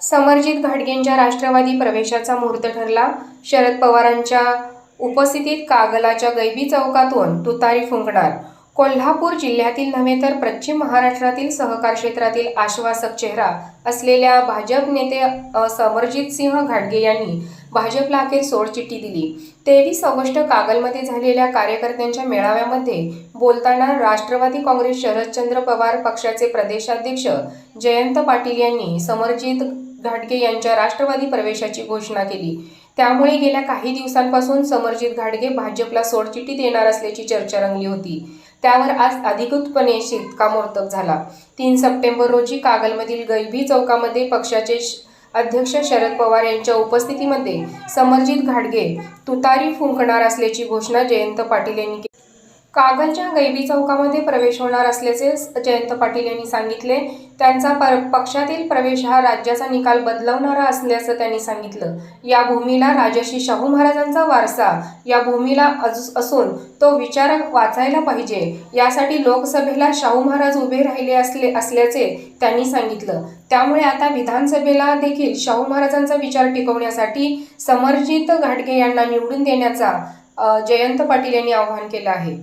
समरजित घाटगेंच्या राष्ट्रवादी प्रवेशाचा मुहूर्त ठरला. शरद पवारांच्या उपस्थितीत कागलाच्या गैबी चौकातून तुतारी फुंकणार. कोल्हापूर जिल्ह्यातील नव्हे तर पश्चिम महाराष्ट्रातील सहकार क्षेत्रातील आश्वासक चेहरा असलेल्या भाजप नेते समरजित सिंह घाटगे यांनी भाजपला अखेर सोडचिठ्ठी दिली. तेवीस ऑगस्ट कागलमध्ये झालेल्या कार्यकर्त्यांच्या मेळाव्यामध्ये बोलताना राष्ट्रवादी काँग्रेस शरदचंद्र पवार पक्षाचे प्रदेशाध्यक्ष जयंत पाटील यांनी समरजित घाटगे यांच्या राष्ट्रवादी प्रवेशाची घोषणा केली. त्यामुळे गेल्या काही दिवसांपासून समरजित घाटगे भाजपला सोडचिठ्ठी देणार असल्याची चर्चा रंगली होती. त्यावर आज अधिकृतपणे शिक्कामोर्तब झाला. तीन सप्टेंबर रोजी कागलमधील गैबी चौकामध्ये पक्षाचे अध्यक्ष शरद पवार यांच्या उपस्थितीमध्ये समरजित घाटगे तुतारी फुंकणार असल्याची घोषणा जयंत पाटील यांनी केली. कागलच्या गैबी चौकामध्ये प्रवेश होणार असल्याचे जयंत पाटील यांनी सांगितले. त्यांचा पर पक्षातील प्रवेश हा राज्याचा निकाल बदलवणारा असल्याचं त्यांनी सांगितलं. या भूमीला राजर्षी शाहू महाराजांचा वारसा या भूमीला असून तो विचार वाचायला पाहिजे. यासाठी लोकसभेला शाहू महाराज उभे राहिले असले असल्याचे त्यांनी सांगितलं. त्यामुळे आता विधानसभेला देखील शाहू महाराजांचा विचार टिकवण्यासाठी समरजित घाटगे यांना निवडून देण्याचा जयंत पाटील यांनी आवाहन केलं आहे.